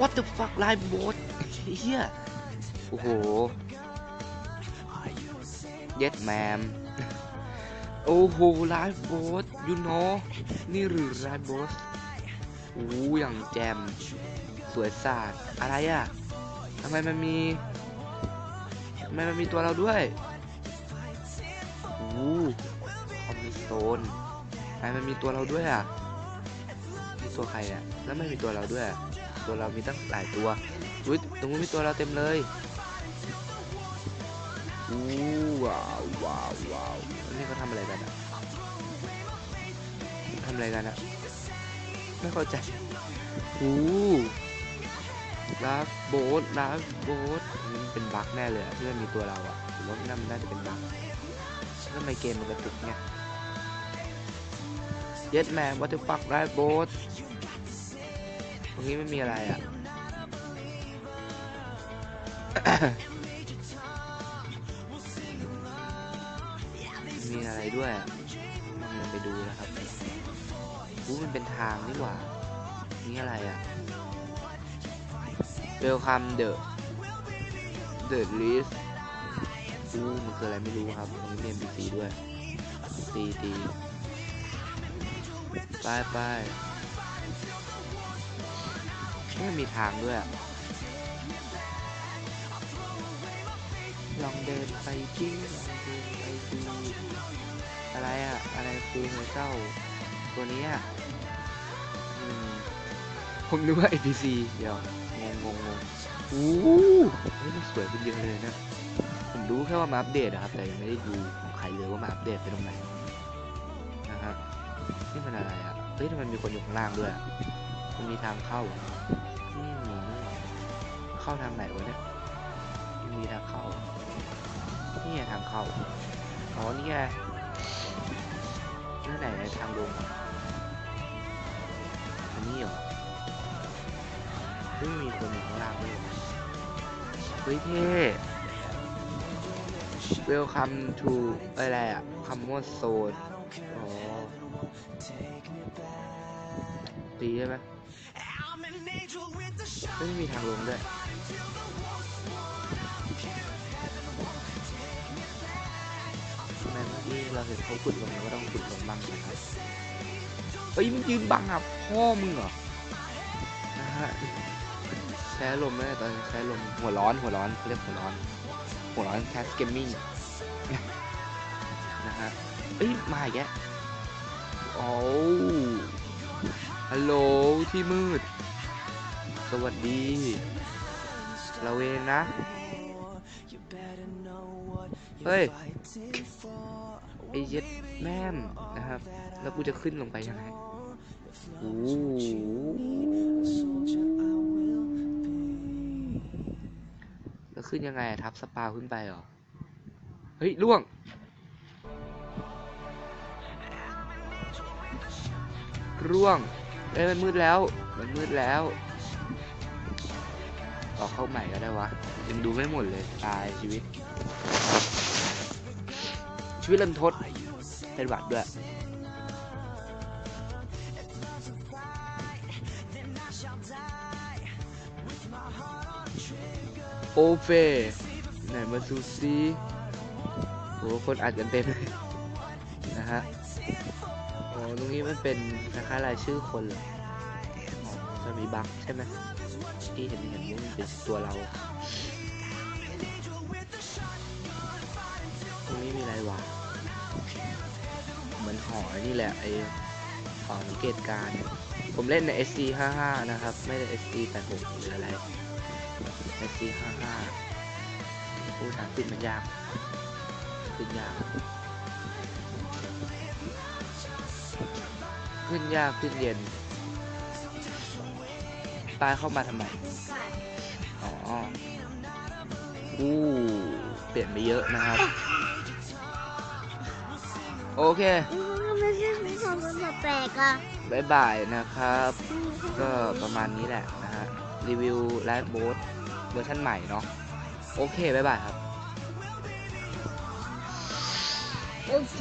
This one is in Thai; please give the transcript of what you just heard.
what the fuck ไลฟ์โบสเฮียโอ้โหเย็ดแมมโอ้โหไลฟ์โบสยูโนนี่หรือไลฟ์โบสโอ้อย่างแจม สวยสาดอะไรอะทำไมมันมีทำไมมันมีตัวเราด้วยโอ้คอมมิโตนทำไมมันมีตัวเราด้วยอะมีตัวใครอะแล้วไม่มีตัวเราด้วยอะ ตัวเรามีตั้งหลายตัวอุ้ยตรงนู้นมีตัวเราเต็มเลยอู้ว้าวว้าวว้าวนี่เขาทำอะไรกันอะทำอะไรกันอะไม่เข้าใจอู้ลาฟโบ๊ทลาฟโบ๊ทอันนี้มันเป็นบั๊กแน่เลยอะที่มันมีตัวเราอะผมว่าน่ามันน่าจะเป็นบั๊กแล้วทำไมเกมมันกระตุกเนี่ยเย็ดแมนวัตถุปักไลฟ์โบ๊ท ตรงนี้ไม่มีอะไรอะมีอะไรด้วยอะลองเดินไปดูนะครับอู้มันเป็นทางนี่หว่า นี่อะไรอะ Welcome the the list อู้มันคืออะไรไม่รู้ครับตรงนี้มี NPC ด้วยตีตีไปไป ไม่มีทางด้วย ลองเดินไปจิ้งลองเดินไปดูอะไรอะอะไรคือหัวเจ้า ตัวนี้อะผมนึกว่า NPC เดี๋ยวงงงงงอู้เฮ้ยมันสวยเป็นเยอะเลยนะ ผมรู้แค่ว่ามาอัปเดตนะครับ แต่ยังไม่ได้ดูของใครเลยว่ามาอัปเดตไปตรงไหนนะฮะนี่มันอะไรอะเฮ้ยทำไมมีคนอยู่ข้างล่างด้วยมันมีทางเข้า เข้าทางไหนวะเนี่ยมันมีทางเข้า นี่ไงทางเข้า อ๋อ นี่ไงนี่ไหนทางลงอันนี้เหรอเฮ้ยมีคนอยู่ข้างล่างด้วยเฮ้ยเท่ Welcome to อะไรอะ Common Zone อ๋อตีใช่ไหมเฮ้ยมีทางลงด้วย ทำไมเมื่อกี้เราเห็นเขาขุดลงเราก็ต้องขุดลงบ้างนะครับเฮ้ยมึงยืนบังอะพ่อมึงเหรอนะฮะใช้ลมไหมตอนใช้ลมหัวร้อนหัวร้อนเขาเรียกหัวร้อน หัวร้อนแคสเกมมิ่งนะฮะเอ้ยมาอีกแล้วโอ้ฮัลโหลที่มืด สวัสดีเราเองนะ เฮ้ย ไอ้เย็ดแม่มนะครับ แล้วกูจะขึ้นลงไปยังไงโอ้โหแล้วขึ้นยังไงอะทับสปาขึ้นไปเหรอ เฮ้ยล่วงร่วงเอ้ยมันมืดแล้ว มันมืดแล้ว ออกเข้าใหม่ก็ได้วะ ยังดูไม่หมดเลย ตายชีวิต ชีวิตเริ่มทดเป็นหวัดด้วย โอเฟไหนมาซูซีโหคนอัดกันเต็มเลยนะฮะโอ้ตรงนี้มันเป็นคล้ายๆรายชื่อคนเลย อ๋อจะมีบั๊กใช่ไหมที่เห็นเห็นว่ามันเป็นตัวเราตรงนี้มีอะไรวะเหมือนหอนี่แหละไอหอสังเกตการ ผมเล่นใน SC 55นะครับ ไม่ได้ SC 86หรืออะไร SC 55ผู้ทางขึ้นมันยากขึ้นยากขึ้นยากขึ้นเย็น ตายเข้ามาทำไม อ๋อ อู้ เปลี่ยนไปเยอะนะครับ โอเคไม่ใช่มีความรู้สึกแปลกอะบายบายนะครับ ก็ประมาณนี้แหละนะฮะ รีวิวไลฟ์โบ๊ทเวอร์ชันใหม่เนาะ โอเคบายบายครับ